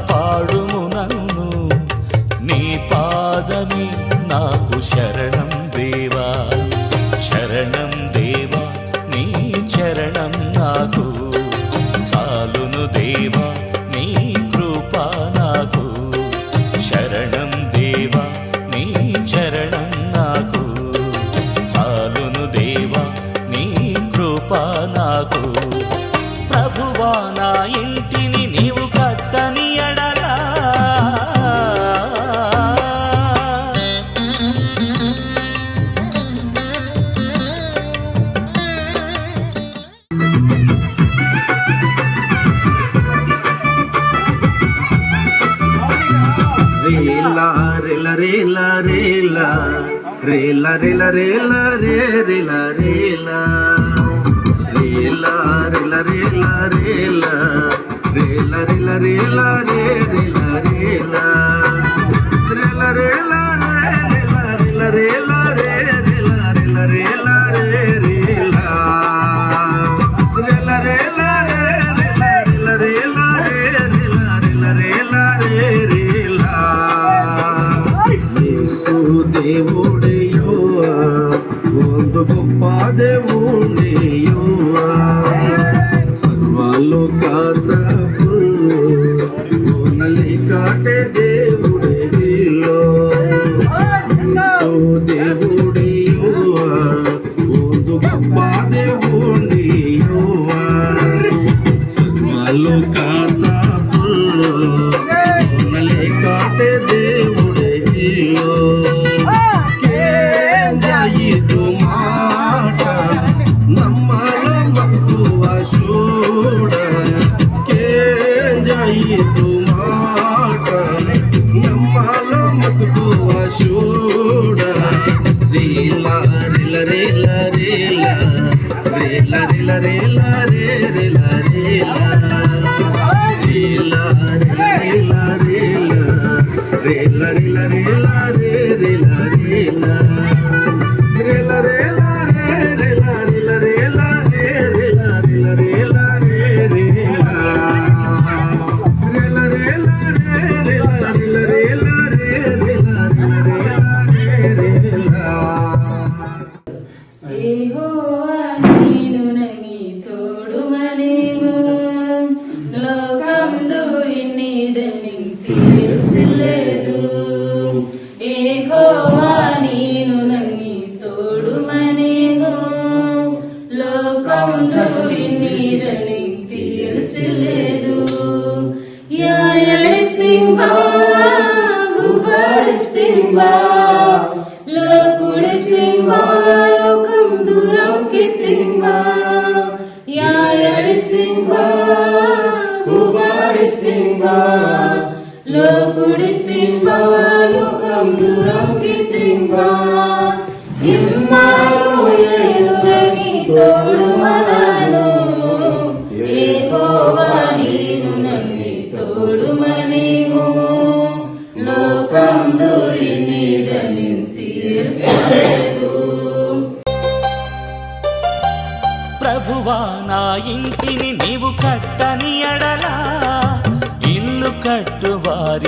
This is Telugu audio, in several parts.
పాడుము నన్ను. నీ పాదమి నాకు శరణం దేవా. శరణం దేవా నీ చరణం నాకు करेला కోరి నీదని తీర్చలేదు Ja, jeg er stingbar, du er stingbar.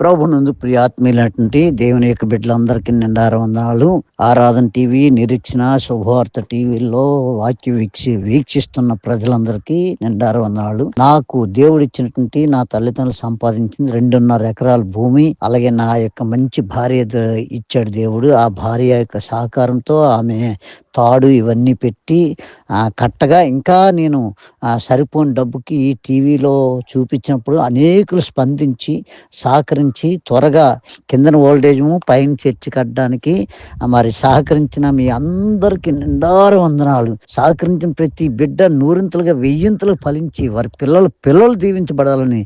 ప్రభునందు ప్రియాత్మీయులటువంటి దేవుని యొక్క బిడ్డలందరికీ నిండార వందనాలు ఆరాధన టీవీ నిరీక్షణ శుభవార్త టీవీలో వాక్య వీక్షి వీక్షిస్తున్న ప్రజలందరికీ నిండార వందనాలు నాకు దేవుడు ఇచ్చినటువంటి నా తల్లిదండ్రులు సంపాదించింది రెండున్నర ఎకరాల భూమి. అలాగే నా యొక్క మంచి భార్య ఇచ్చాడు దేవుడు. ఆ భార్య యొక్క సహకారంతో ఆమె తాడు ఇవన్నీ పెట్టి కట్టగా ఇంకా నేను సరిపోని డబ్బుకి ఈ టీవీలో చూపించినప్పుడు అనేకులు స్పందించి సహకరించి త్వరగా కిందన ఓల్డేజము పైన చర్చి కట్టడానికి మరి సహకరించిన మీ అందరికి నిండారు వందనాలు. సహకరించిన ప్రతి బిడ్డ నూరింతలుగా వెయ్యింతలు ఫలించి వారి పిల్లలు పిల్లలు దీవించబడాలని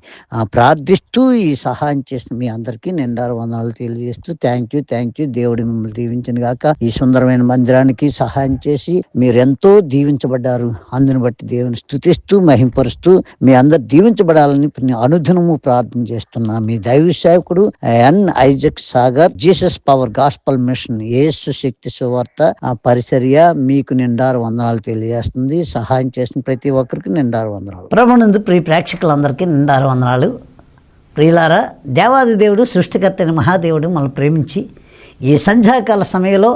ప్రార్థిస్తూ ఈ సహాయం చేసిన మీ అందరికీ నిండారు వందనాలు తెలియజేస్తూ థ్యాంక్ యూ థ్యాంక్ యూ. దేవుడి మిమ్మల్ని దీవించిన గాక ఈ సుందరమైన మందిరానికి సహా సహాయం చేసి మీరెంతో దీవించబడ్డారు. అందుని బట్టి దేవుని స్థుతిస్తూ మహింపరుస్తూ మీ అందరు దీవించబడాలని అనుదినము ప్రార్థన చేస్తున్నా. మీ దైవ సేవకుడు N Isaac Sagar Jesus power gospel mission యేసు శక్తి సువార్త ఆ పరిచర్య మీకు నిండారు వందనాలు తెలియజేస్తుంది. సహాయం చేసిన ప్రతి ఒక్కరికి నిండారు వందనాలు. ప్రభునందు ప్రియ ప్రేక్షకులందరికీ నిండారు వందనాలు. ప్రియులారా దేవాది దేవుడు సృష్టికర్తని మహాదేవుడు మనల్ని ప్రేమించి ఈ సంధ్యాకాల సమయంలో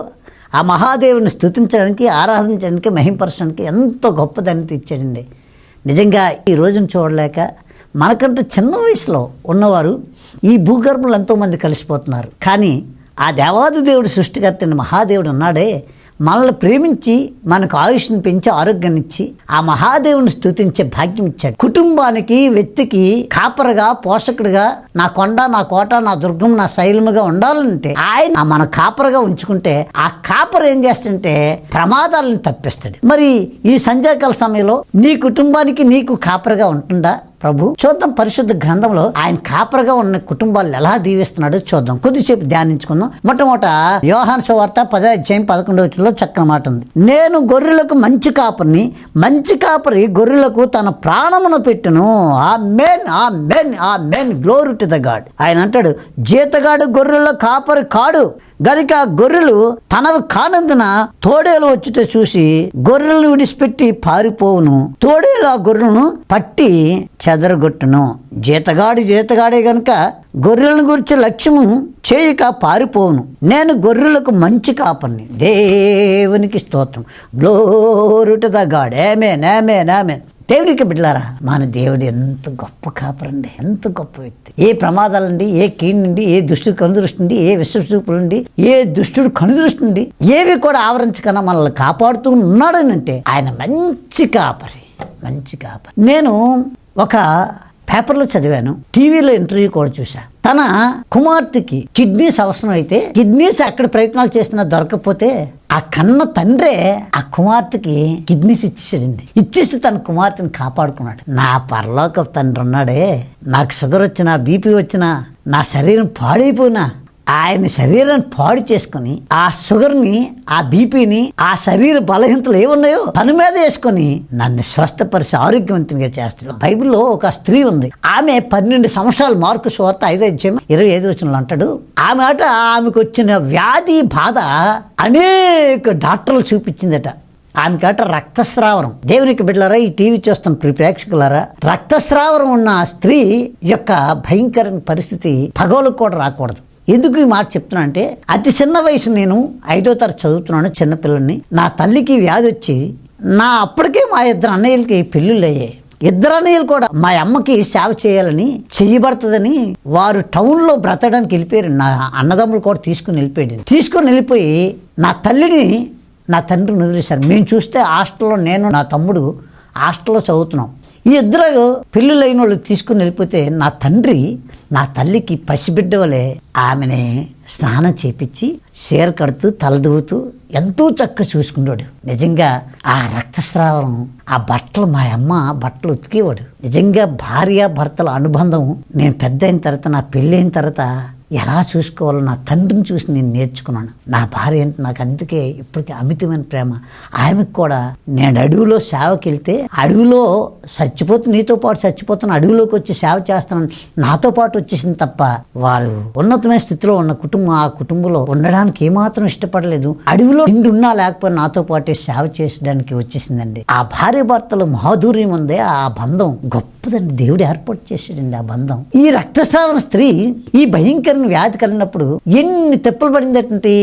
ఆ మహాదేవుని స్థుతించడానికి ఆరాధించడానికి మహింపరచడానికి ఎంతో గొప్పదని ఇచ్చాడండి నిజంగా ఈ రోజును చూడలేక మనకంటే చిన్న వయసులో ఉన్నవారు ఈ భూగర్భంలో ఎంతోమంది కలిసిపోతున్నారు. కానీ ఆ దేవాది దేవుడు సృష్టికర్త మహాదేవుడు ఉన్నాడే. మనల్ని ప్రేమించి మనకు ఆయుష్ని పెంచి ఆరోగ్యాన్ని ఇచ్చి ఆ మహాదేవుని స్థుతించే భాగ్యం ఇచ్చాడు. కుటుంబానికి వ్యక్తికి కాపరగా పోషకుడిగా నా కొండ నా కోట నా దుర్గం నా శైలముగా ఉండాలంటే ఆయన మన కాపరగా ఉంచుకుంటే ఆ కాపర్ ఏం చేస్తుంటే ప్రమాదాలను తప్పిస్తాడు. మరి ఈ సంధ్యాకాల సమయంలో నీ కుటుంబానికి నీకు కాపరగా ఉంటుందా? ప్రభు చూద్దాం పరిశుద్ధ గ్రంథంలో ఆయన కాపరగా ఉన్న కుటుంబాలను ఎలా దీవిస్తున్నాడో చూద్దాం. కొద్దిసేపు ధ్యానించుకుందాం. మొట్టమొదట యోహాన్ సువార్త పదో అధ్యాయం పదకొండవ వచ్చిలో చక్కని మాట ఉంది. నేను గొర్రెలకు మంచి కాపరిని మంచి కాపరి గొర్రెలకు తన ప్రాణమును పెట్టును. ఆ men amen amen glory to the God ఆయన అంటాడు జీతగాడు గొర్రెల కాపరి కాడు. గనుక ఆ గొర్రెలు తనవి కానందున తోడేలు వచ్చుట చూసి గొర్రెలను విడిచిపెట్టి పారిపోవును. తోడేలు ఆ గొర్రెలను పట్టి చెదరగొట్టును. జీతగాడు జీతగాడే గనుక గొర్రెలను గురించి లక్ష్యము చేయక పారిపోవును. నేను గొర్రెలకు మంచి కాపర్ని. దేవునికి స్తోత్రం. Glory to the God. ఏమే నేమే నేమే దేవుడికి బిడ్డలారా మన దేవుడు ఎంత గొప్ప కాపరండి ఎంత గొప్ప వ్యక్తి. ఏ ప్రమాదాలండి ఏ కీడు నుండి ఏ దుష్టుడు కనుదృష్టి నుండి ఏ విశ్వసూపుల నుండి ఏ దుష్టుడు కనుదృష్టి నుండి ఏవి కూడా ఆవరించకుండా మనల్ని కాపాడుతూ ఉన్నాడని అంటే ఆయన మంచి కాపరి మంచి కాపరి. నేను ఒక పేపర్లో చదివాను టీవీలో ఇంటర్వ్యూ కూడా చూసా తన కుమార్తెకి కిడ్నీస్ అవసరం అయితే కిడ్నీస్ అక్కడ ప్రయత్నాలు చేసినా దొరకకపోతే ఆ కన్న తండ్రే ఆ కుమార్తెకి కిడ్నీస్ ఇచ్చేసాడండి ఇచ్చేసి తన కుమార్తెని కాపాడుకున్నాడు. నా పరలోక తండ్రి ఉన్నాడే నాకు షుగర్ వచ్చినా బీపీ వచ్చినా నా శరీరం పాడైపోయినా ఆయన శరీరాన్ని పాడు చేసుకుని ఆ షుగర్ని ఆ బీపీని ఆ శరీర బలహీనతలు ఏమున్నాయో తన మీద వేసుకొని నన్ను స్వస్థపరిచి ఆరోగ్యవంతంగా చేస్తాడు. బైబిల్లో ఒక స్త్రీ ఉంది. ఆమె పన్నెండు సంవత్సరాలు మార్కు సువార్త ఐదో అధ్యాయం ఇరవై ఐదు వచ్చిన అంటాడు ఆమె ఆట ఆమెకు వచ్చిన వ్యాధి బాధ అనేక డాక్టర్లు చూపించిందట. ఆమెకట రక్తస్రావరం. దేవునికి బిడ్డలారా ఈ టీవీ చూస్తున్న ప్రియ ప్రేక్షకులారా రక్తస్రావరం ఉన్న స్త్రీ యొక్క భయంకరమైన పరిస్థితి పగోలకు కూడా రాకూడదు. ఎందుకు ఈ మాట చెప్తున్నా అంటే అతి చిన్న వయసు నేను ఐదో తరగతి చదువుతున్నాను చిన్నపిల్లల్ని నా తల్లికి వ్యాధి వచ్చి నా అప్పటికే మా ఇద్దరు అన్నయ్యలకి పెళ్ళిళ్ళు అయ్యాయి. ఇద్దరు అన్నయ్యలు కూడా మా అమ్మకి సేవ చేయాలని చేయబడుతుందని వారు టౌన్లో బ్రతకడానికి వెళ్ళిపోయారు. నా అన్నదమ్ములు కూడా తీసుకుని వెళ్ళిపోయాడు తీసుకుని వెళ్ళిపోయి నా తల్లిని నా తండ్రిని వదిలేశారు. మేము చూస్తే హాస్టల్లో నేను నా తమ్ముడు హాస్టల్లో చదువుతున్నాం. ఈ ఇద్దరు పెళ్ళిళ్ళైన వాళ్ళు తీసుకుని వెళ్ళిపోతే నా తండ్రి నా తల్లికి పసిబిడ్డ వలె ఆమెని స్నానం చేపించి చీర కడుతూ తలదూతూ ఎంతో చక్కగా చూసుకున్నాడు నిజంగా ఆ రక్తస్రావం ఆ బట్టలు మా అమ్మ బట్టలు ఉతికేవాడు. నిజంగా భార్య భర్తల అనుబంధం నేను పెద్ద అయిన తర్వాత నా పెళ్ళి అయిన తర్వాత ఎలా చూసుకోవాలో నా తండ్రిని చూసి నేను నేర్చుకున్నాను. నా భార్య అంటే నాకు అందుకే ఇప్పటికీ అమితమైన ప్రేమ. ఆమెకు కూడా నేను అడవిలో సేవకి వెళ్తే అడవిలో చచ్చిపోతున్న నీతో పాటు చచ్చిపోతున్న అడవిలోకి వచ్చి సేవ చేస్తానని నాతో పాటు వచ్చేసింది తప్ప వారు ఉన్నతమైన స్థితిలో ఉన్న కుటుంబం ఆ కుటుంబంలో ఉండడానికి ఏమాత్రం ఇష్టపడలేదు. అడవిలో నిండు ఉన్నా లేకపోతే నాతో పాటే సేవ చేసడానికి వచ్చేసిందండి. ఆ భార్య భర్తలు మాధుర్యం ఉంది ఆ బంధం. గొప్పదండి. దేవుడు ఏర్పాటు చేసాడండి ఆ బంధం. ఈ రక్తస్రావణ స్త్రీ ఈ భయంకర భయంకరమైన వ్యాధి కలిగినప్పుడు ఎన్ని తెప్పలు పడిందంటే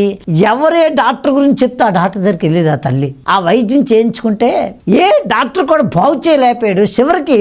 ఎవరే డాక్టర్ గురించి చెప్తే ఆ డాక్టర్ దగ్గరికి వెళ్ళేది ఆ తల్లి. ఆ వైద్యం చేయించుకుంటే ఏ డాక్టర్ కూడా బాగు చేయలేకపోయాడు. చివరికి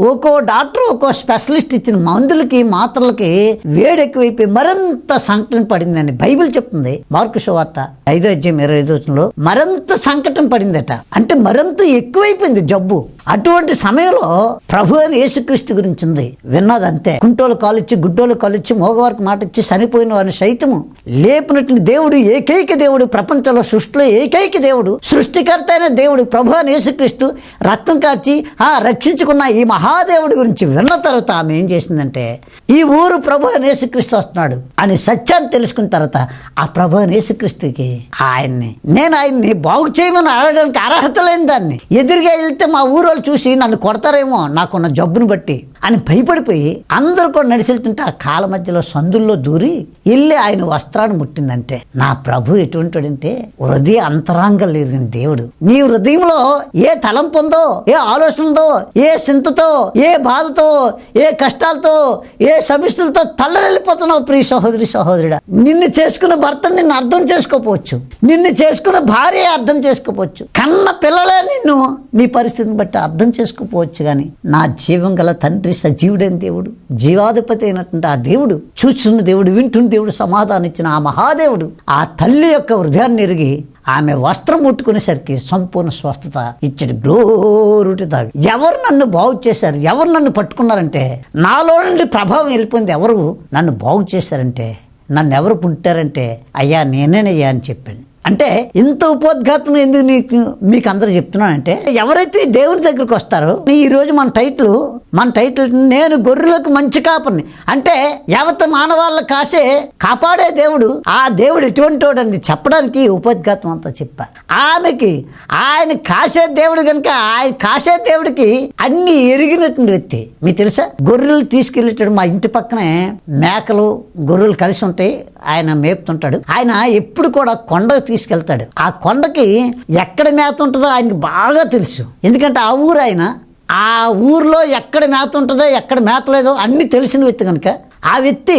ఒక్కో డాక్టర్ ఒక్కో స్పెషలిస్ట్ ఇచ్చిన మందులకి మాత్రలకి వేడి ఎక్కువైపోయి మరింత సంకటం పడిందని బైబిల్ చెప్తుంది. మార్కు శువార్త ఐదో అధ్యాయం ఇరవై ఐదో మరింత సంకటం పడిందట. అంటే మరింత ఎక్కువైపోయింది జబ్బు. అటువంటి సమయంలో ప్రభు అని యేసుక్రీస్తు గురించి ఉంది. విన్నది అంతే కుంటోలు కాలిచ్చి గుడ్డోలు కాలిచ్చి మోగవారికి మాట ఇచ్చి చనిపోయిన వారిని సైతము లేపినటువంటి దేవుడు ఏకైక దేవుడు ప్రపంచంలో సృష్టిలో ఏకైక దేవుడు సృష్టికర్త అయిన దేవుడు ప్రభు అని యేసుక్రీస్తు రక్తం కార్చి ఆ రక్షించుకున్న ఈ మహాదేవుడి గురించి విన్న తర్వాత ఆమె ఏం చేసిందంటే ఈ ఊరు ప్రభు అని యేసుక్రీస్తు వస్తున్నాడు అని సత్యాన్ని తెలుసుకున్న తర్వాత ఆ ప్రభు అని యేసుక్రీస్తుకి ఆయన్ని నేను ఆయన్ని బాగు చేయమని అడగడానికి అర్హత లేని దాన్ని. ఎదురుగా వెళ్తే మా ఊరు వాళ్ళు చూసి నన్ను కొడతారేమో నాకున్న జబ్బును బట్టి. అని భయపడిపోయి అందరూ కూడా నడిచెళ్తుంటే ఆ కాల మధ్యలో సందుల్లో దూరి వెళ్ళి ఆయన వస్త్రాన్ని ముట్టిందంటే. నా ప్రభు ఎటువంటిడంటే హృదయ అంతరాంగం లేని దేవుడు. నీ హృదయంలో ఏ తలంపు ఉందో ఏ ఆలోచన ఉందో ఏ చింతతో ఏ బాధతో ఏ కష్టాలతో ఏ సమస్యలతో తల్లడెళ్ళిపోతున్నావు ప్రియ సహోదరి సహోదరుడా. నిన్ను చేసుకున్న భర్త నిన్ను అర్థం చేసుకోపోవచ్చు. నిన్ను చేసుకున్న భార్య అర్థం చేసుకోపోవచ్చు. కన్న పిల్లలే నిన్ను నీ పరిస్థితిని బట్టి అర్థం చేసుకోపోవచ్చు కానీ నా జీవం గల తండ్రి సజీవుడైన దేవుడు జీవాధిపతి అయినటువంటి ఆ దేవుడు చూస్తున్న దేవుడు వింటున్న దేవుడు సమాధానం ఇచ్చిన ఆ మహాదేవుడు ఆ తల్లి యొక్క హృదయాన్ని ఎరిగి ఆమె వస్త్రం ముట్టుకునేసరికి సంపూర్ణ స్వస్థత ఇచ్చాడు. గ్లోరుటి దాగి. ఎవరు నన్ను బాగు చేశారు? ఎవరు నన్ను పట్టుకున్నారంటే? నాలో నుండి ప్రభావం వెళ్ళిపోయింది ఎవరు? నన్ను బాగు చేశారంటే? నన్ను ఎవరు పుట్టారంటే? అయ్యా నేనేనయ్యా అని చెప్పాను అంటే ఇంత ఉపోద్ఘాతం ఎందుకు నీకు మీకు అందరూ చెప్తున్నానంటే ఎవరైతే దేవుని దగ్గరికి వస్తారో ఈ రోజు మన టైటిల్ మన టైటిల్ నేను గొర్రెలకు మంచి కాపర్ని. అంటే యావత్ మానవాళ్ళ కాసే కాపాడే దేవుడు ఆ దేవుడు ఎటువంటి వాడని చెప్పడానికి ఉపోద్ఘాతం అంతా చెప్పా. ఆమెకి ఆయన కాసే దేవుడు కనుక ఆయన కాసే దేవుడికి అన్ని ఎరిగినటువంటి వ్యక్తి. మీకు తెలుసా? గొర్రెలు తీసుకెళ్ళేటప్పుడు మా ఇంటి పక్కనే మేకలు గొర్రెలు కలిసి ఉంటాయి. ఆయన మేపుతుంటాడు. ఆయన ఎప్పుడు కూడా కొండకు తీసుకెళ్తాడు. ఆ కొండకి ఎక్కడ మేత ఉంటుందో ఆయనకి బాగా తెలుసు. ఎందుకంటే ఆ ఊరు ఆయన ఆ ఊర్లో ఎక్కడ మేత ఉంటుందో ఎక్కడ మేత లేదో అన్ని తెలిసిన వ్యక్తి కనుక ఆ వ్యక్తి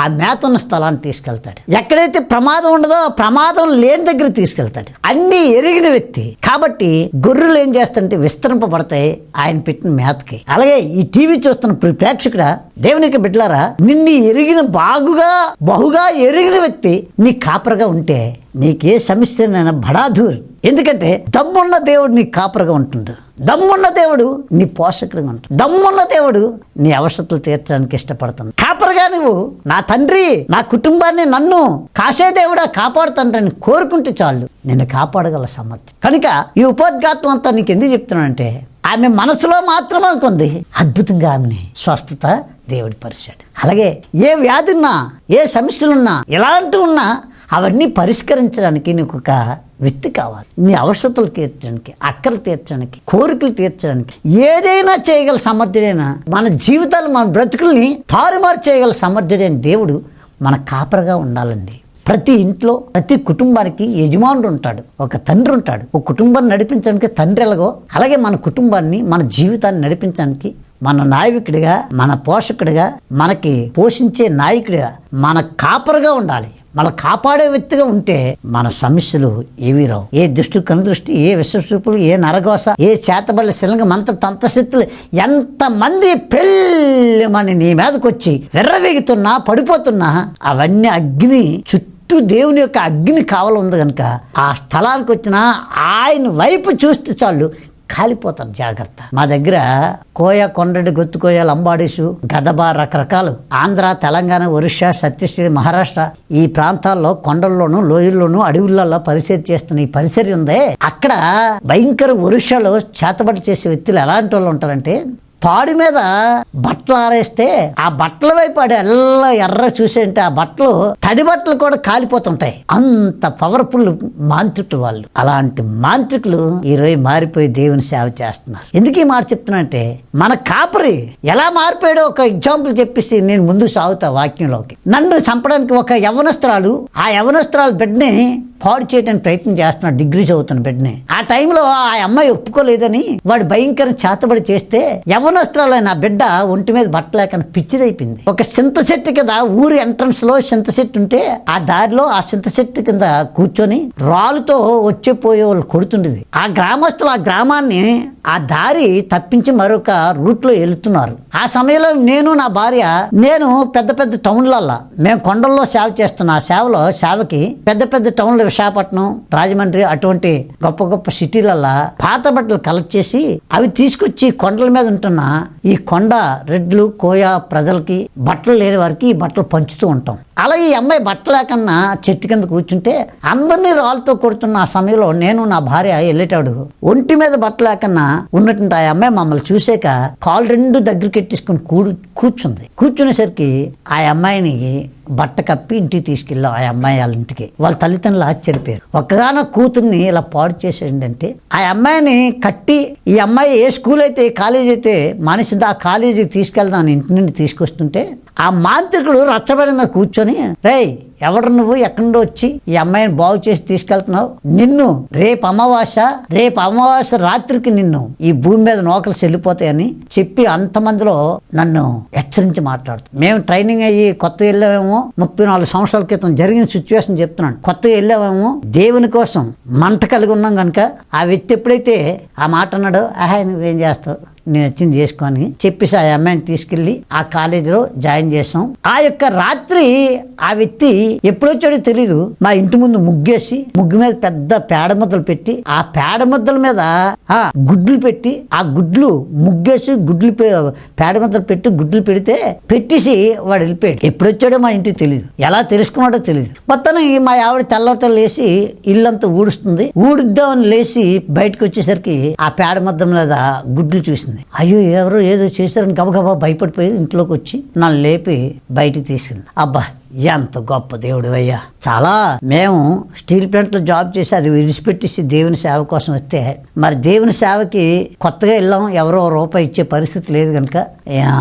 ఆ మేత ఉన్న స్థలాన్ని తీసుకెళ్తాడు. ఎక్కడైతే ప్రమాదం ఉండదో ఆ ప్రమాదం లేని దగ్గర తీసుకెళ్తాడు. అన్ని ఎరిగిన వ్యక్తి. కాబట్టి గొర్రెలు ఏం చేస్తారంటే విస్తరింపబడతాయి ఆయన పెట్టిన మేతకి. అలాగే ఈ టీవీ చూస్తున్న ప్రేక్షకుడ ప్రేక్షకుడా దేవునికి బిడ్డలారా నిన్ను ఎరిగిన బాగుగా బహుగా ఎరిగిన వ్యక్తి నీ కాపరగా ఉంటే నీకే సమస్యనైనా బడాధూర్ ఎందుకంటే దమ్మున్న దేవుడు నీ కాపరగా ఉంటుండ్రు దమ్మున్న దేవుడు నీ పోషకుడిగా ఉంటాడు. దమ్మున్న దేవుడు నీ అవసరతలు తీర్చడానికి ఇష్టపడుతుంది కాపరగా నువ్వు నా తండ్రి నా కుటుంబాన్ని నన్ను కాసే దేవుడా కాపాడుతానని కోరుకుంటే చాలు. నిన్ను కాపాడగల సమర్థం కనుక ఈ ఉపోద్ఘాతం అంతా నీకు ఎందుకు చెప్తున్నానంటే ఆమె మనసులో మాత్రం అనుకుంది అద్భుతంగా ఆమెని స్వస్థత దేవుడి పరిచాడు. అలాగే ఏ వ్యాధి ఉన్నా ఏ సమస్యలున్నా ఎలాంటి ఉన్నా అవన్నీ పరిష్కరించడానికి నీకు ఒక వ్యక్తి కావాలి. నీ అవసరతలు తీర్చడానికి అక్కలు తీర్చడానికి కోరికలు తీర్చడానికి ఏదైనా చేయగల సమర్థుడైన మన జీవితాలు మన బ్రతుకుల్ని తారుమారు చేయగల సమర్థుడైన దేవుడు మన కాపరగా ఉండాలండి. ప్రతి ఇంట్లో ప్రతి కుటుంబానికి యజమానుడు ఉంటాడు ఒక తండ్రి ఉంటాడు. ఒక కుటుంబాన్ని నడిపించడానికి తండ్రి ఎలాగో అలాగే మన కుటుంబాన్ని మన జీవితాన్ని నడిపించడానికి మన నాయకుడిగా మన పోషకుడిగా మనకి పోషించే నాయకుడిగా మన కాపరగా ఉండాలి. మన కాపాడే వ్యక్తిగా ఉంటే మన సమస్యలు ఏవి రావు. ఏ దృష్టి కనుదృష్టి ఏ విశ్వసూపులు ఏ నరగోస ఏ చేతబడి శిలంగ మంత్ర తంత్రశక్తులు ఎంతమంది పెళ్ళమని నీ మీదకి వచ్చి విర్రవీగుతున్నా పడిపోతున్నా అవన్నీ అగ్ని చుట్టూ దేవుని యొక్క అగ్ని కావాలి ఉంది కనుక ఆ స్థలానికి వచ్చిన ఆయన వైపు చూస్తే చాలు కాలిపోతారు జాగ్రత్త. మా దగ్గర కోయ కొండడి గొత్తుకోయ లంబాడీసు గదబా రకరకాలు ఆంధ్ర తెలంగాణ ఒరిస్సా ఛత్తీస్గఢ్ మహారాష్ట్ర ఈ ప్రాంతాల్లో కొండల్లోనూ లోయల్లోనూ అడవులలో పరిచయం చేస్తున్న ఈ పరిచర్య ఉందే. అక్కడ భయంకర ఒరిస్సాలో చేతబడి చేసే వ్యక్తులు ఎలాంటి వాళ్ళు ఉంటారంటే తాడు మీద బట్టలు ఆరేస్తే ఆ బట్టల వైపు ఆడు ఎల్ల ఎర్ర చూసేంటే ఆ బట్టలు తడి బట్టలు కూడా కాలిపోతుంటాయి. అంత పవర్ఫుల్ మాంత్రికులు వాళ్ళు. అలాంటి మాంత్రికులు ఈరోజు మారిపోయి దేవుని సేవ చేస్తున్నారు. ఎందుకు ఈ మాట చెప్తున్నానంటే మన కాపరి ఎలా మారిపోయాడో ఒక ఎగ్జాంపుల్ చెప్పేసి నేను ముందు సాగుతా వాక్యంలోకి. నన్ను చంపడానికి ఒక యవనస్త్రాలు ఆ యవనస్త్రాలు బిడ్డని పాడు చేయడానికి ప్రయత్నం చేస్తున్నాడు డిగ్రీ చదువుతున్న బిడ్డని. ఆ టైంలో ఆ అమ్మాయి ఒప్పుకోలేదని వాడు భయంకరం చేతబడి చేస్తే యవనస్త్రాలు ఆ బిడ్డ ఒంటి మీద బట్టలేకని పిచ్చిదైపోయింది. ఒక చింత చెట్టు కింద ఊరి ఎంట్రన్స్లో చింత చెట్టు ఉంటే ఆ దారిలో ఆ చింత చెట్టు కింద కూర్చొని రాళ్ళతో వచ్చే పోయే వాళ్ళు కొడుతుండేది. ఆ గ్రామస్తులు ఆ గ్రామాన్ని ఆ దారి తప్పించి మరొక రూట్లో వెళ్తున్నారు ఆ సమయంలో నేను నా భార్య నేను పెద్ద పెద్ద టౌన్లల్లా. మేము కొండల్లో సేవ చేస్తున్న ఆ సేవలో సేవకి పెద్ద పెద్ద టౌన్లు విశాఖపట్నం రాజమండ్రి అటువంటి గొప్ప గొప్ప సిటీలల్లా పాత బట్టలు కలెక్ట్ చేసి అవి తీసుకొచ్చి కొండల మీద ఉంటున్న ఈ కొండ రెడ్లు కోయ ప్రజలకి బట్టలు లేని వారికి ఈ బట్టలు పంచుతూ ఉంటాం. అలా ఈ అమ్మాయి బట్టలేకన్నా చెట్టు కింద కూర్చుంటే అందరినీ రాళ్ళతో కొడుతున్న ఆ సమయంలో నేను నా భార్య వెళ్ళేటాడు. ఒంటి మీద బట్టలేకన్నా ఉన్నటువంటి ఆ అమ్మాయి మమ్మల్ని చూసాక కాలు రెండు దగ్గర ఎట్టేసుకుని కూడు కూర్చుంది. కూర్చునేసరికి ఆ అమ్మాయిని బట్ట కప్పి ఇంటికి తీసుకెళ్ళాం ఆ అమ్మాయి వాళ్ళ ఇంటికి. వాళ్ళ తల్లిదండ్రులు ఆశ్చర్యపోయారు. ఒక్కగానో కూతుర్ని ఇలా పాడు చేసేయండి ఆ అమ్మాయిని కట్టి ఈ అమ్మాయి ఏ స్కూల్ అయితే ఏ కాలేజ్ అయితే మానేసిందో ఆ కాలేజీకి తీసుకెళ్దాం ఇంటి నుండి తీసుకొస్తుంటే ఆ మాంత్రికుడు రచ్చబడిన కూర్చొని రేయ్ ఎవడు నువ్వు? ఎక్కడి వచ్చి ఈ అమ్మాయిని బాగు చేసి తీసుకెళ్తున్నావు? నిన్ను రేపు అమావాస్య రేపు అమావాస్య రాత్రికి నిన్ను ఈ భూమి మీద నోకలు చెల్లిపోతాయని చెప్పి అంతమందిలో నన్ను హెచ్చరించి మాట్లాడుతుంది మేము ట్రైనింగ్ అయ్యి కొత్త వెళ్ళామేమో ముప్పై నాలుగు సంవత్సరాల క్రితం జరిగిన సిచ్యువేషన్ చెప్తున్నాను. కొత్తగా వెళ్ళామేమో దేవుని కోసం మంట కలిగి ఉన్నాం కనుక ఆ వ్యక్తి ఎప్పుడైతే ఆ మాట అన్నాడో ఆహా నువ్వేం చేస్తావు? నేను వచ్చింది చేసుకొని చెప్పేసి ఆ అమ్మాయిని తీసుకెళ్ళి ఆ కాలేజీలో జాయిన్ చేసాం ఆ యొక్క రాత్రి ఆ వ్యక్తి ఎప్పుడొచ్చాడో తెలీదు. మా ఇంటి ముందు ముగ్గేసి ముగ్గు మీద పెద్ద పేడ ముద్దలు పెట్టి ఆ పేడ ముద్దల మీద ఆ గుడ్లు పెట్టి ఆ గుడ్లు ముగ్గేసి గుడ్లు పేడ ముద్దలు పెట్టి గుడ్లు పెడితే పెట్టేసి వాడు వెళ్ళిపోయాడు. ఎప్పుడొచ్చాడో మా ఇంటికి తెలియదు ఎలా తెలుసుకున్నాడో తెలియదు మొత్తానికి మా ఆవిడ తెల్లవత లేచి ఇల్లంతా ఊడుస్తుంది. ఊడుద్దామని లేచి బయటకు వచ్చేసరికి ఆ పేడ ముద్ద మీద గుడ్లు చూసింది. అయ్యో ఎవరో ఏదో చేశారని గబగబా భయపడిపోయి ఇంట్లోకి వచ్చి నన్ను లేపి బయటికి తీసింది. అబ్బా ఎంత గొప్ప దేవుడు అయ్యా చాలా మేము స్టీల్ ప్లాంట్లో జాబ్ చేసి అది విడిచిపెట్టేసి దేవుని సేవ కోసం వస్తే మరి దేవుని సేవకి కొత్తగా వెళ్ళాం ఎవరో రూపాయి ఇచ్చే పరిస్థితి లేదు కనుక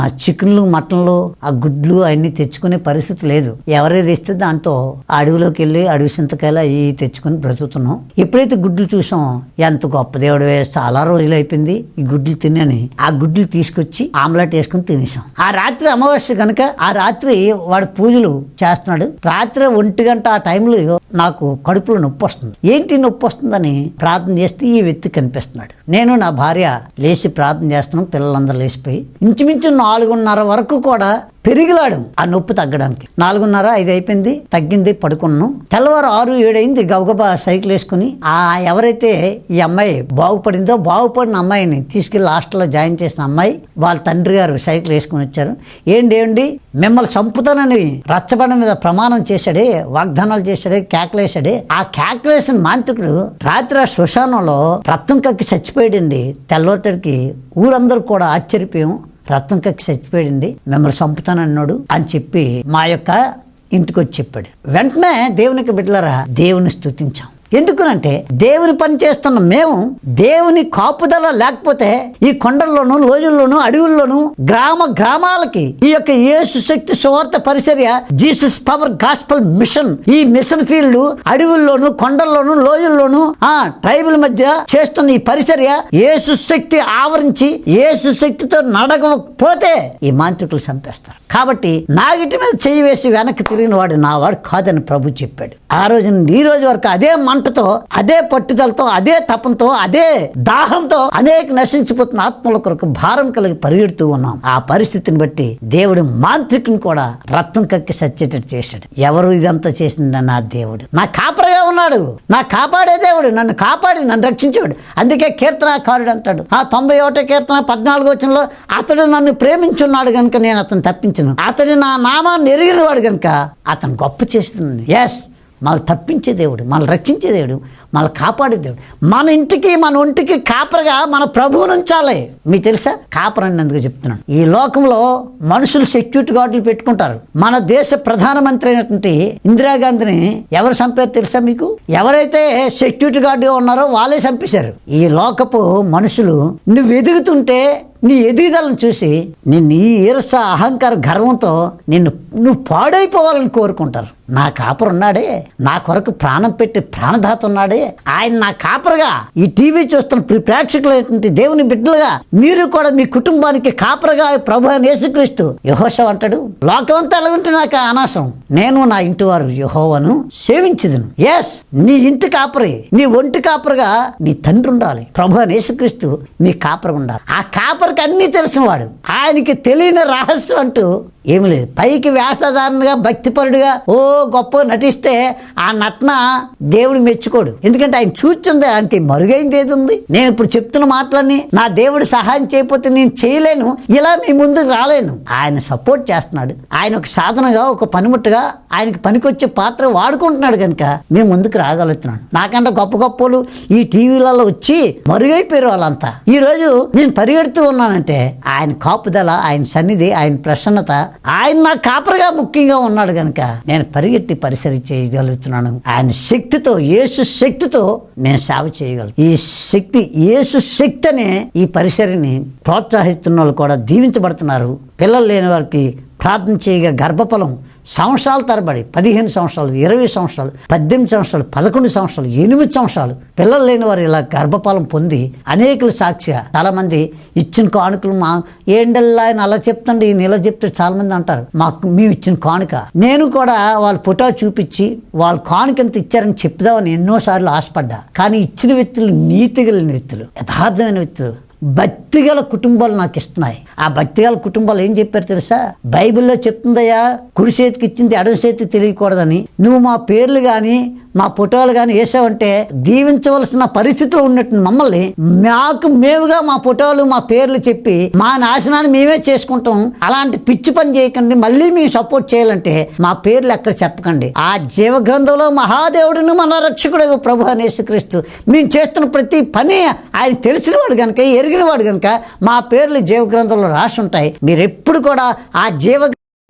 చికెన్లు మటన్లు ఆ గుడ్లు అవన్నీ తెచ్చుకునే పరిస్థితి లేదు. ఎవరేది ఇస్తే దాంతో అడవిలోకి వెళ్ళి అడవి సింతకాయలు అవి తెచ్చుకొని బ్రతుకుతున్నాం. ఎప్పుడైతే గుడ్లు చూసాం ఎంత గొప్ప దేవుడు చాలా రోజులు అయిపోయింది ఈ గుడ్లు తినని. ఆ గుడ్లు తీసుకొచ్చి ఆమ్లెట్ వేసుకుని తినేసాం. ఆ రాత్రి అమావాస్య కనుక ఆ రాత్రి వాడు పూజలు చేస్తున్నాడు. రాత్రి ఒంటి గంట ఆ టైంలో నాకు కడుపులో నొప్పి వస్తుంది. ఏంటి నొప్పి వస్తుందని ప్రార్థన చేస్తే ఈ వ్యక్తి కనిపిస్తున్నాడు. నేను నా భార్య లేచి ప్రార్థన చేస్తున్నాం పిల్లలందరూ లేచిపోయి. ఇంచుమించు నాలుగున్నర వరకు కూడా పెరిగిలాడు ఆ నొప్పి తగ్గడానికి. నాలుగున్నర ఐదు అయిపోయింది తగ్గింది పడుకున్నాను. తెల్లవారు ఆరు ఏడైంది గబగబా సైకిల్ వేసుకుని ఆ ఎవరైతే ఈ అమ్మాయి బాగుపడిందో బాగుపడిన అమ్మాయిని తీసుకెళ్ళి హాస్టల్లో జాయిన్ చేసిన అమ్మాయి వాళ్ళ తండ్రి గారు సైకిల్ వేసుకుని వచ్చారు. ఏంటి ఏంటి? మిమ్మల్ని చంపుతానని రచ్చబండ మీద ప్రమాణం చేశాడే వాగ్దానాలు చేశాడే కేకలేశాడే ఆ కేకలేసిన మాంత్రికుడు రాత్రి ఆ శ్మశానంలో రక్తం కక్కి చచ్చిపోయాడండి. తెల్లవారికి ఊరందరూ కూడా ఆశ్చర్యపోయాం. రత్నం కక్కి చచ్చిపోయాడండి మిమ్మల్ని చంపుతానన్నాడు అని చెప్పి మా యొక్క ఇంటికి వచ్చి చెప్పాడు. వెంటనే దేవునికి బిడ్డలరా దేవుని స్తుతించాం. ఎందుకునంటే దేవుని పని చేస్తున్న మేము దేవుని కాపుదల లేకపోతే ఈ కొండల్లోనూ లోజుల్లోనూ అడవుల్లోనూ గ్రామ గ్రామాలకి ఈ యొక్క యేసు శక్తి సువార్త పరిచర్య జీసస్ పవర్ గాస్పల్ మిషన్ ఈ మిషన్ ఫీల్డ్ అడవుల్లోనూ కొండల్లోనూ లోజుల్లోనూ ఆ ట్రైబల్ మధ్య చేస్తున్న ఈ పరిచర్య యేసు శక్తి ఆవరించి యేసు శక్తితో నడకపోతే ఈ మాంత్రికులు చంపేస్తారు. కాబట్టి నాగిటి మీద చేయి వేసి వెనక్కి తిరిగిన వాడు నా వాడు కాదని ప్రభు చెప్పాడు. ఆ రోజు నుండి ఈ రోజు వరకు అదే మంటతో అదే పట్టుదలతో అదే తపంతో అదే దాహంతో అనేక నశించిపోతున్న ఆత్మల కొరకు భారం కలిగి పరిగెడుతూ ఉన్నాం. ఆ పరిస్థితిని బట్టి దేవుడు మాంత్రికుని కూడా రక్తం కక్కి సచ్చేటట్టు చేశాడు. ఎవరు ఇదంతా చేసింది నా దేవుడు. నా కాపర ఉన్నాడు. నా కాపాడే దేవుడు నన్ను కాపాడి నన్ను రక్షించాడు అందుకే కీర్తనాకారుడు అంటాడు ఆ తొంభై ఒకటో కీర్తన పద్నాలుగో వచ్చినలో అతడు నన్ను ప్రేమించున్నాడు కనుక నేను అతను తప్పించను. అతడు నా నామాన్ని ఎరిగినవాడు కనుక అతను గొప్ప చేస్తుంది ఎస్ మనల్ని తప్పించే దేవుడు మనల్ని రక్షించే దేవుడు. మనల్ని కాపాడే దేవుడు. మన ఇంటికి మన ఒంటికి కాపరగా మన ప్రభువును ఉంచాలి మీకు తెలుసా? కాపర్ అని ఎందుకు చెప్తున్నాను? ఈ లోకంలో మనుషులు సెక్యూరిటీ గార్డులు పెట్టుకుంటారు. మన దేశ ప్రధానమంత్రి అయినటువంటి ఇందిరాగాంధీని ఎవరు చంపారు తెలుసా మీకు? ఎవరైతే సెక్యూరిటీ గార్డుగా ఉన్నారో వాళ్ళే చంపేశారు. ఈ లోకపు మనుషులు నువ్వు ఎదుగుతుంటే నీ ఎదుగుదలను చూసి నిన్ను ఈ ఈరస అహంకార గర్వంతో నిన్ను నువ్వు పాడైపోవాలని కోరుకుంటారు. నా కాపరు ఉన్నాడే నా కొరకు ప్రాణం పెట్టి ప్రాణదాత ఉన్నాడే. ఆయన నా కాపరుగా ఈ టీవీ చూస్తున్న ప్రి- ప్రేక్షకులైనటువంటి దేవుని బిడ్డలుగా మీరు కూడా మీ కుటుంబానికి కాపరగా ప్రభు అని యేసుక్రీస్తు యహోషం అంటాడు. లోకమంతా అలా ఉంటే నాకు అనాసం నేను నా ఇంటి వారు యహోవను సేవించదును. ఎస్ నీ ఇంటి కాపరి నీ ఒంటి కాపరిగా నీ తండ్రి ఉండాలి. ప్రభు యేసుక్రీస్తు నీ కాపరి ఉండాలి. ఆ కాపరికి అన్నీ తెలిసినవాడు. ఆయనకి తెలియని రహస్యం అంటూ ఏమి లేదు. పైకి వేషధారణగా భక్తిపరుడుగా ఓ గొప్ప నటిస్తే ఆ నటన దేవుడు మెచ్చుకోడు. ఎందుకంటే ఆయన చూస్తుంది ఆయనకి మరుగైంది ఏది ఉంది? నేను ఇప్పుడు చెప్తున్న మాటలన్నీ నా దేవుడు సహాయం చేయకపోతే నేను చేయలేను. ఇలా మీ ముందుకు రాలేను. ఆయన సపోర్ట్ చేస్తున్నాడు. ఆయన ఒక సాధనగా ఒక పనిముట్టుగా ఆయనకి పనికొచ్చే పాత్ర వాడుకుంటున్నాడు కనుక మేము ముందుకు రాగలుగుతున్నాను నాకంటే గొప్ప గొప్పలు ఈ టీవీలలో వచ్చి మరుగైపోయారు వాళ్ళంతా. ఈ రోజు నేను పరిగెడుతూ ఉన్నానంటే ఆయన కాపుదల ఆయన సన్నిధి ఆయన ప్రసన్నత ఆయన నా కాపరగా ముఖ్యంగా ఉన్నాడు కనుక నేను పరిగెట్టి పరిసరి చేయగలుగుతున్నాను. ఆయన శక్తితో యేసు శక్తితో నేను సేవ చేయగలను. ఈ శక్తి యేసు శక్తి అనే ఈ పరిసరిని ప్రోత్సహిస్తున్న వాళ్ళు కూడా దీవించబడుతున్నారు. పిల్లలు లేని వారికి ప్రార్థన చేయగా గర్భఫలం సంవత్సరాల తరబడి పదిహేను సంవత్సరాలు ఇరవై సంవత్సరాలు పద్దెనిమిది సంవత్సరాలు పదకొండు సంవత్సరాలు ఎనిమిది సంవత్సరాలు పిల్లలు లేని వారు ఇలా గర్భపాలం పొంది అనేకలు సాక్షిగా చాలామంది ఇచ్చిన కానుకలు మా ఏండల్లా ఆయన అలా చెప్తండి ఈయన ఇలా చెప్తే చాలామంది అంటారు మాకు మేము ఇచ్చిన కానుక. నేను కూడా వాళ్ళ ఫోటో చూపించి వాళ్ళ కానుక ఎంత ఇచ్చారని చెప్దామని ఎన్నోసార్లు ఆశపడ్డా. కానీ ఇచ్చిన వ్యక్తులు నీతి కలిగిన వ్యక్తులు యథార్థమైన వ్యక్తులు. భక్తిగల కుటుంబాలు నాకు ఇస్తున్నాయి. ఆ భక్తిగల కుటుంబాలు ఏం చెప్పారు తెలుసా? బైబిల్లో చెప్తుందయ్యా కుడి చేతికి ఇచ్చింది ఎడమ చేతికి తెలియకూడదని. నువ్వు మా పేర్లు కానీ మా ఫోటోలు కానీ వేసావంటే దీవించవలసిన పరిస్థితిలో ఉన్నట్టు మమ్మల్ని మాకు మేముగా మా ఫోటోలు మా పేర్లు చెప్పి మా నాశనాన్ని మేమే చేసుకుంటాం. అలాంటి పిచ్చి పని చేయకండి. మళ్ళీ మేము సపోర్ట్ చేయాలంటే మా పేర్లు ఎక్కడ చెప్పకండి. ఆ జీవ గ్రంథంలో మహాదేవుడిని మన రక్షకుడు ప్రభు అని యేసుక్రీస్తు మేము చేస్తున్న ప్రతి పని ఆయన తెలిసినవాడు కనుక ఎరిగిన వాడు కనుక మా పేర్లు జీవ గ్రంథంలో రాసి ఉంటాయి మీరు ఎప్పుడు కూడా ఆ జీవ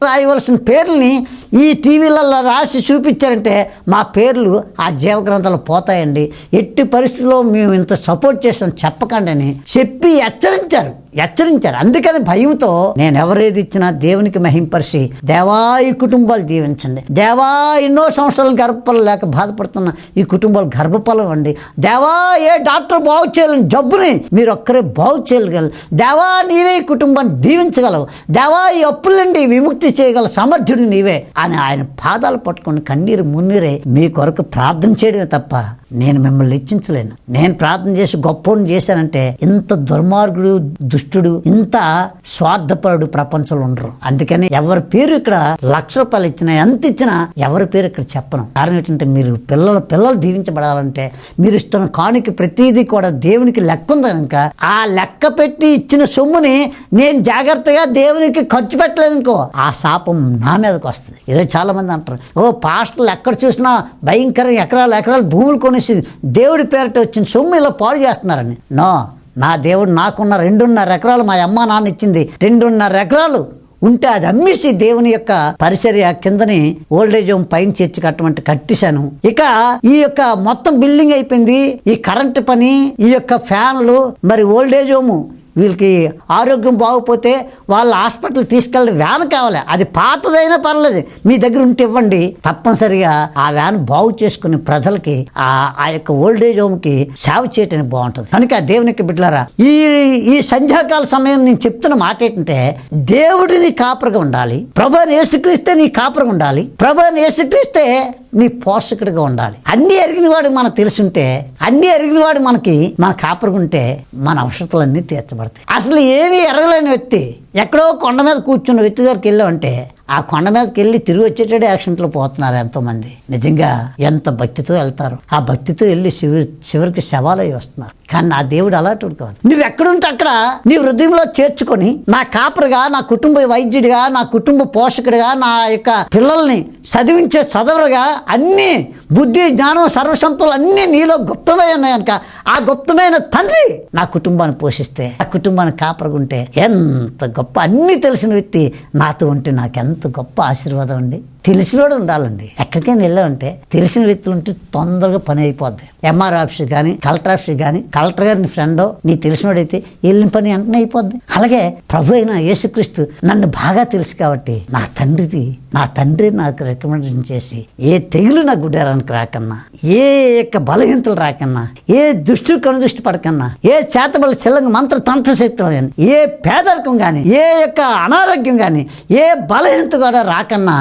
రాయవలసిన పేర్లని ఈ టీవీలలో రాసి చూపించారంటే మా పేర్లు ఆ జీవగ్రంథాలు పోతాయండి. ఎట్టి పరిస్థితుల్లో మేము ఇంత సపోర్ట్ చేసాం చెప్పకండి అని చెప్పి హెచ్చరించారు. హెచ్చరించారు. అందుకని భయంతో నేను ఎవరేది ఇచ్చినా దేవునికి మహింపరిచి దేవా ఈ కుటుంబాలు దీవించండి. దేవా ఎన్నో సంవత్సరాలు గర్భఫలం లేక బాధపడుతున్న ఈ కుటుంబాలు గర్భఫలం అండి. దేవా ఏ డాక్టర్ బాగు చేయలేని జబ్బుని మీరు ఒక్కరే బాగు చేయగలరు. దేవా నీవే ఈ కుటుంబాన్ని దీవించగలవు. దేవా ఈ అప్పుల నుండి విముక్తి చేయగల సమర్థుడు నీవే అని ఆయన పాదాలు పట్టుకొని కన్నీరు మున్నీరే మీ కొరకు ప్రార్థన చేయడమే తప్ప నేను మిమ్మల్ని హెచ్చించలేను నేను ప్రార్థన చేసి గొప్పని చేశానంటే ఇంత దుర్మార్గుడు దుష్టుడు ఇంత స్వార్థపరుడు ప్రపంచంలో ఉండరు. అందుకని ఎవరి పేరు ఇక్కడ లక్ష రూపాయలు ఇచ్చినా ఎంత ఇచ్చినా ఎవరి పేరు ఇక్కడ చెప్పను. కారణం ఏంటంటే మీరు పిల్లల పిల్లలు దీవించబడాలంటే మీరు ఇస్తున్న కానుక ప్రతిదీ కూడా దేవునికి లెక్క ఉంది కనుక ఆ లెక్క పెట్టి ఇచ్చిన సొమ్ముని నేను జాగ్రత్తగా దేవునికి ఖర్చు పెట్టలేదు అనుకో ఆ శాపం నా మీదకి వస్తుంది. ఈరోజు చాలా మంది అంటారు ఓ పాస్టర్లు ఎక్కడ చూసినా భయంకర ఎకరాలు ఎకరాలు భూములు కొనేసి దేవుడి పేరిట వచ్చిన సొమ్ము ఇలా పాడు చేస్తున్నారని. నో నా దేవుడు నాకున్న రెండున్నర ఎకరాలు మా అమ్మ నాన్న ఇచ్చింది. రెండున్నర ఎకరాలు ఉంటే అది అమ్మేసి దేవుని యొక్క పరిచర్య కిందని ఓల్డేజ్ హోమ్ పైన చేర్చి కట్టమంటే కట్టేశాను. ఇక ఈ యొక్క మొత్తం బిల్డింగ్ అయిపోయింది. ఈ కరెంటు పని ఈ యొక్క ఫ్యాన్లు మరి ఓల్డేజ్ హోమ్ వీళ్ళకి ఆరోగ్యం బాగోపోతే వాళ్ళ హాస్పిటల్ తీసుకెళ్ళి వ్యాన్ కావాలి. అది పాతదైనా పర్లేదు. మీ దగ్గర ఉంటే ఇవ్వండి. తప్పనిసరిగా ఆ వ్యాన్ బాగు చేసుకుని ప్రజలకి ఆ ఆ యొక్క ఓల్డేజ్ హోమ్కి సేవ చేయటం బాగుంటుంది. కనుక దేవునికి బిడ్డలారా ఈ ఈ సంధ్యాకాల సమయం నేను చెప్తున్న మాట ఏంటంటే దేవుడిని నీ ఉండాలి. ప్రభాని ఏసుక్రీస్తే నీ కాపరగా ఉండాలి. ప్రభాని ఏసుక్రీస్తే నీ పోషకుడిగా ఉండాలి. అన్ని ఎరిగినవాడు మనకు తెలుసుంటే అన్ని ఎరిగినవాడు మనకి మన కాపరుగుంటే మన అవసరతలన్నీ తీర్చబడతాయి అసలు ఏమీ ఎరగలేని వ్యక్తి. ఎక్కడో కొండ మీద కూర్చున్న వ్యక్తి దగ్గరికి వెళ్ళామంటే ఆ కొండ మీదకి వెళ్ళి తిరిగి వచ్చేటట్టు యాక్సిడెంట్లో పోతున్నారు ఎంతోమంది. నిజంగా ఎంత భక్తితో వెళ్తారు. ఆ భక్తితో వెళ్ళి చివరి చివరికి శవాలై వస్తున్నారు. కానీ నా దేవుడు అలాంటి కాదు. నువ్వు ఎక్కడుంటే అక్కడ నీ హృదయంలో చేర్చుకొని నా కాపరిగా నా కుటుంబ వైద్యుడిగా నా కుటుంబ పోషకుడిగా నా యొక్క పిల్లల్ని చదివించే చదవరుగా అన్నీ బుద్ధి జ్ఞానం సర్వసంతులు అన్నీ నీలో గుప్తమై ఉన్నాయనుక ఆ గుప్తమైన తండ్రి నా కుటుంబాన్ని పోషిస్తే ఆ కుటుంబాన్ని కాపరగుంటే ఎంత గొప్ప అన్నీ తెలిసిన వ్యక్తి నాతో ఉంటే నాకెంత గొప్ప ఆశీర్వాదం అండి. తెలిసినోడు ఉండాలండి. ఎక్కడికైనా వెళ్ళామంటే తెలిసిన వ్యక్తులు ఉంటే తొందరగా పని అయిపోద్ది. ఎంఆర్ ఆఫీస్ కానీ కలెక్టర్ ఆఫీస్ కానీ కలెక్టర్ గారిని ఫ్రెండో నీ తెలిసినోడైతే వెళ్ళిన పని వెంటనే అయిపోద్ది. అలాగే ప్రభు అయిన యేసుక్రీస్తు నన్ను బాగా తెలుసు కాబట్టి నా తండ్రిది నా తండ్రి నాకు రికమెండేషన్ చేసి ఏ తెగులు నా గుడ్డారానికి రాకన్నా ఏ యొక్క బలహీనతలు రాకన్నా ఏ దుష్టు కనుదృష్టి పడకన్నా ఏ చేతబల చిల్లంగా మంత్ర తంత్రశక్తులు కానీ ఏ పేదరికం కానీ ఏ యొక్క అనారోగ్యం కానీ ఏ బలహీనత కూడా రాకన్నా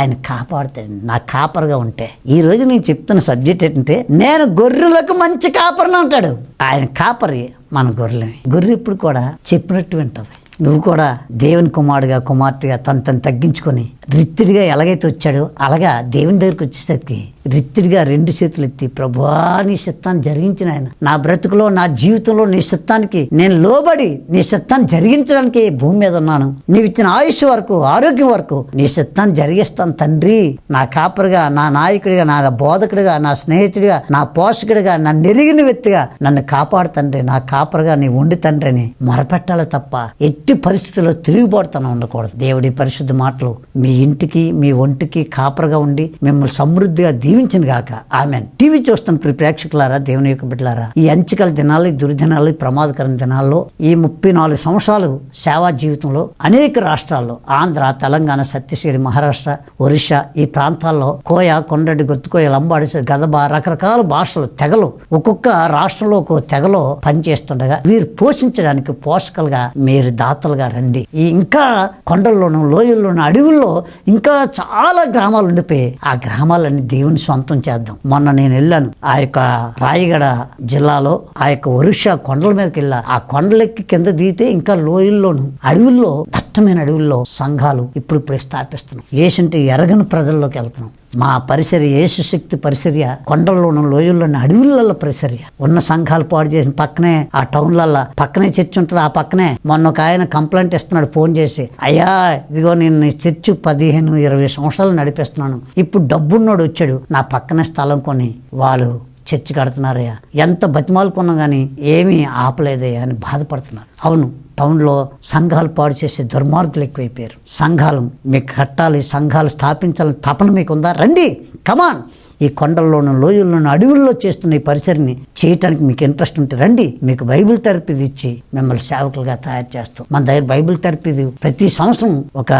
ఆయన కాపాడుతాడు నా కాపర్గా ఉంటే. ఈ రోజు నేను చెప్తున్న సబ్జెక్ట్ ఏంటంటే నేను గొర్రెలకు మంచి కాపర్ని ఉంటాడు ఆయన కాపరి మన గొర్రెలే గొర్రె ఇప్పుడు కూడా చెప్పినట్టు వింటుంది. నువ్వు కూడా దేవుని కుమారుడిగా కుమార్తెగా తను తను తగ్గించుకొని రిత్తుడిగా ఎలాగైతే వచ్చాడో అలాగా దేవుని దగ్గరికి వచ్చేసరికి రిత్తుడిగా రెండు చేతులు ఎత్తి ప్రభువా నీ చిత్తాన్ని జరిగించిన ఆయన. నా బ్రతుకులో నా జీవితంలో నీ చిత్తానికి నేను లోబడి నీ చిత్తాన్ని జరిగించడానికి భూమి మీద ఉన్నాను. నీవు ఇచ్చిన ఆయుష్ వరకు ఆరోగ్యం వరకు నీ చిత్తాన్ని జరిగిస్తాను తండ్రి. నా కాపరిగా నా నాయకుడిగా నా బోధకుడిగా నా స్నేహితుడిగా నా పోషకుడిగా నా నెరిగిన వ్యక్తిగా నన్ను కాపాడు తండ్రి. నా కాపరిగా నీ ఉండి తండ్రి అని మొరపెట్టాలి తప్ప ఎట్టి పరిస్థితుల్లో తిరుగుబాటుతనం ఉండకూడదు. దేవుడి పరిశుద్ధ మాటలు మీ ఇంటికి మీ ఒంటికి కాపరగా ఉండి మిమ్మల్ని సమృద్ధిగా దీవించిన గాక. ఆమె టీవీ చూస్తున్న ప్రియ ప్రేక్షకులారా దేవుని యొక్క బిడ్డలారా ఈ అంచికల దినాలు ఈ దుర్దినాలు ఈ ప్రమాదకరమైన దినాల్లో ఈ ముప్పై నాలుగు సంవత్సరాలు సేవా జీవితంలో అనేక రాష్ట్రాల్లో ఆంధ్ర తెలంగాణ సత్యశ్రీ మహారాష్ట్ర ఒరిస్సా ఈ ప్రాంతాల్లో కోయ కొండడి గొత్తుకోయ లంబాడి గదబ రకరకాల భాషలు తెగలు ఒక్కొక్క రాష్ట్రంలో ఒక్కొక్క తెగలో పనిచేస్తుండగా వీరు పోషించడానికి పోషకలుగా మీరు దాతలుగా రండి. ఈ ఇంకా కొండల్లోనూ లోయల్లోనూ అడవుల్లో ఇంకా చాలా గ్రామాలు ఉండిపోయి ఆ గ్రామాలన్నీ దేవుని సొంతం చేద్దాం. మొన్న నేను వెళ్ళాను. ఆ యొక్క రాయగడ జిల్లాలో ఆ యొక్క ఒరిషా కొండల మీదకి వెళ్ళా. ఆ కొండలెక్కి కింద దిగితే ఇంకా లోయల్లోను అడవుల్లో దట్టమైన అడవుల్లో సంఘాలు ఇప్పుడు ఇప్పుడు స్థాపిస్తున్నాం. ఏసంటే ఎరగని ప్రజల్లోకి వెళ్తున్నాం. మా పరిసర యేసుశక్తి పరిసర్య కొండల్లోనూ లోయల్లోని అడవులలో పరిసర్య. ఉన్న సంఘాలు పాడు చేసిన పక్కనే ఆ టౌన్లల్లో పక్కనే చర్చ్ ఉంటుంది ఆ పక్కనే మొన్న ఒక ఆయన కంప్లైంట్ ఇస్తున్నాడు ఫోన్ చేసి అయ్యా ఇదిగో నేను చర్చ్ పదిహేను ఇరవై సంవత్సరాలు నడిపిస్తున్నాను. ఇప్పుడు డబ్బున్నోడు వచ్చాడు నా పక్కనే స్థలం కొని వాళ్ళు చర్చి కడుతున్నారయ్యా ఎంత బతిమాలుకున్నా కానీ ఏమీ ఆపలేదయ్యా అని బాధపడుతున్నారు. అవును టౌన్లో సంఘాలు పాడు చేసే దుర్మార్గులు ఎక్కువైపోయారు. సంఘాలు మీకు కట్టాలి సంఘాలు స్థాపించాలని తపన మీకు ఉందా రండి కమాన్ ఈ కొండల్లోనూ లోయల్లోనూ అడవుల్లో చేస్తున్న ఈ పరిసరిని చేయటానికి మీకు ఇంట్రెస్ట్ ఉంటే రండి మీకు బైబిల్ థెరపీది ఇచ్చి మిమ్మల్ని సేవకులుగా తయారు చేస్తాం. మన దగ్గర బైబిల్ థెరపీది ప్రతి సంవత్సరం ఒక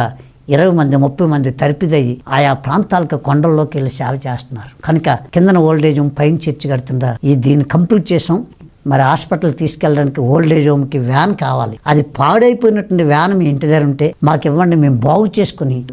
ఇరవై మంది ముప్పై మంది తరిపిదయ్యి ఆయా ప్రాంతాలకు కొండల్లోకి వెళ్ళి సేవ చేస్తున్నారు. కనుక కిందన ఓల్డేజ్ పైన చర్చి కడుతుందా? ఈ దీన్ని కంప్లీట్ చేసాం. మరి హాస్పిటల్ తీసుకెళ్ళడానికి ఓల్డ్ ఏజ్ హోమ్కి వ్యాన్ కావాలి. అది పాడైపోయినటువంటి వ్యాన్ మీ ఇంటి దగ్గర ఉంటే మాకు ఇవ్వండి మేము బాగు చేసుకుని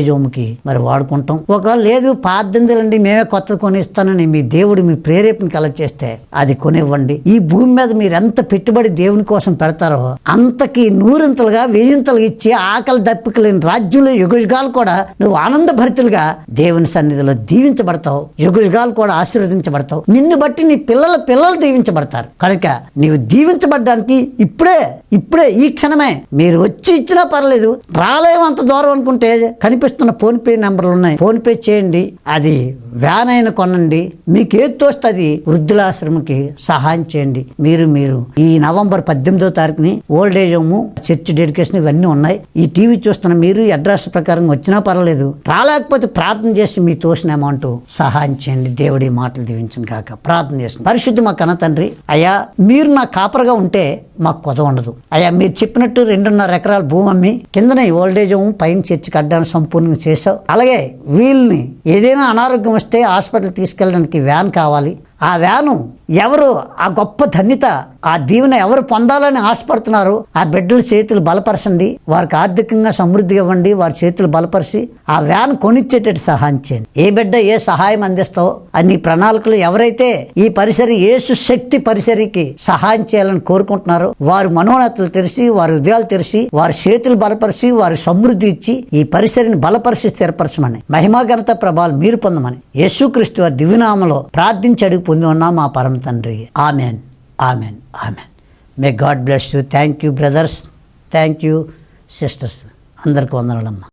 ఏజ్ హోమ్కి మరి వాడుకుంటాం. ఒకవేళ లేదు పాద్దెందులండి మేమే కొత్త కొనిస్తానని మీ దేవుడు మీ ప్రేరేపణ కలెక్ట్ చేస్తే అది కొనివ్వండి. ఈ భూమి మీద మీరు ఎంత పెట్టుబడి దేవుని కోసం పెడతారో అంతకి నూరింతలుగా వెయ్యింతలుగా ఇచ్చి ఆకలి దప్పికలేని రాజ్యంలో యుగయుగాలు కూడా నువ్వు ఆనందభరితులుగా దేవుని సన్నిధిలో దీవించబడతావు. యుగయుగాలు కూడా ఆశీర్వదించబడతావు. నిన్ను బట్టి నీ పిల్లల పిల్లలు దీవించబడతారు. కనుక నీవు దీవించబడ్డానికి ఇప్పుడే ఇప్పుడే ఈ క్షణమే మీరు వచ్చి ఇచ్చినా పర్లేదు రాలేము అంత దూరం అనుకుంటే కనిపిస్తున్న ఫోన్పే నెంబర్లు ఉన్నాయి. ఫోన్పే చేయండి అది వ్యాన్ అయిన కొనండి మీకు ఏది తోస్తే అది వృద్ధులాశ్రమకి సహాయం చేయండి. మీరు మీరు ఈ నవంబర్ పద్దెనిమిదో తారీఖుని old age home church dedication ఇవన్నీ ఉన్నాయి. ఈ టీవీ చూస్తున్న మీరు అడ్రస్ ప్రకారం వచ్చినా పర్వాలేదు రాలేకపోతే ప్రార్థన చేసి మీ తోసిన అమౌంట్ సహాయం చేయండి. దేవుడి మాటలు దీవించను కాక ప్రార్థన చేసిన పరిశుద్ధి మా కన్న తండ్రి అయ్యా మీరు నా కాపరగా ఉంటే మాకు కొద ఉండదు. అయ్యా మీరు చెప్పినట్టు రెండున్నర ఎకరాల భూమి అమ్మి కిందన ఈ ఓల్డేజ్ హోమ్ పైన చర్చి కట్టడానికి సంపూర్ణంగా చేసావు అలాగే వీళ్ళని ఏదైనా అనారోగ్యం వస్తే హాస్పిటల్ తీసుకెళ్ళడానికి వ్యాన్ కావాలి. ఆ వ్యాను ఎవరు ఆ గొప్ప ధన్యత ఆ దీవెన ఎవరు పొందాలని ఆశపడుతున్నారు? ఆ బిడ్డల చేతులు బలపరచండి వారికి ఆర్థికంగా సమృద్ధి ఇవ్వండి వారి చేతులు బలపరిచి ఆ వ్యాన్ కొనిచ్చేటట్టు సహాయం చేయండి. ఏ బిడ్డ ఏ సహాయం అందిస్తావో అన్ని ప్రణాళికలు ఎవరైతే ఈ పరిసరి యేసు శక్తి పరిసరికి సహాయం చేయాలని కోరుకుంటున్నారో వారి మనోనతలు తెరిచి వారి హృదయాలు తెరిచి వారి చేతులు బలపరిచి వారి సమృద్ధి ఇచ్చి ఈ పరిసరిని బలపరిచి స్థిరపరచమని మహిమా ఘనత ప్రభావాలు మీరు పొందమని యేసుక్రీస్తు వారి దివ్యనామలో ప్రార్థించి అడుగు పొంది మా పరమ తండ్రి. Amen. Amen. Amen. May God bless you thank you brothers thank you sisters అందరికి వందనాలమ్మా.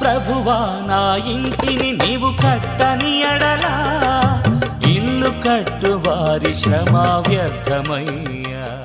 ప్రభువా నా ఇంటిని నీవు కట్టని ఎడలా. ఇల్లు కట్టు వారి శ్రమ వ్యర్థమయ్యా.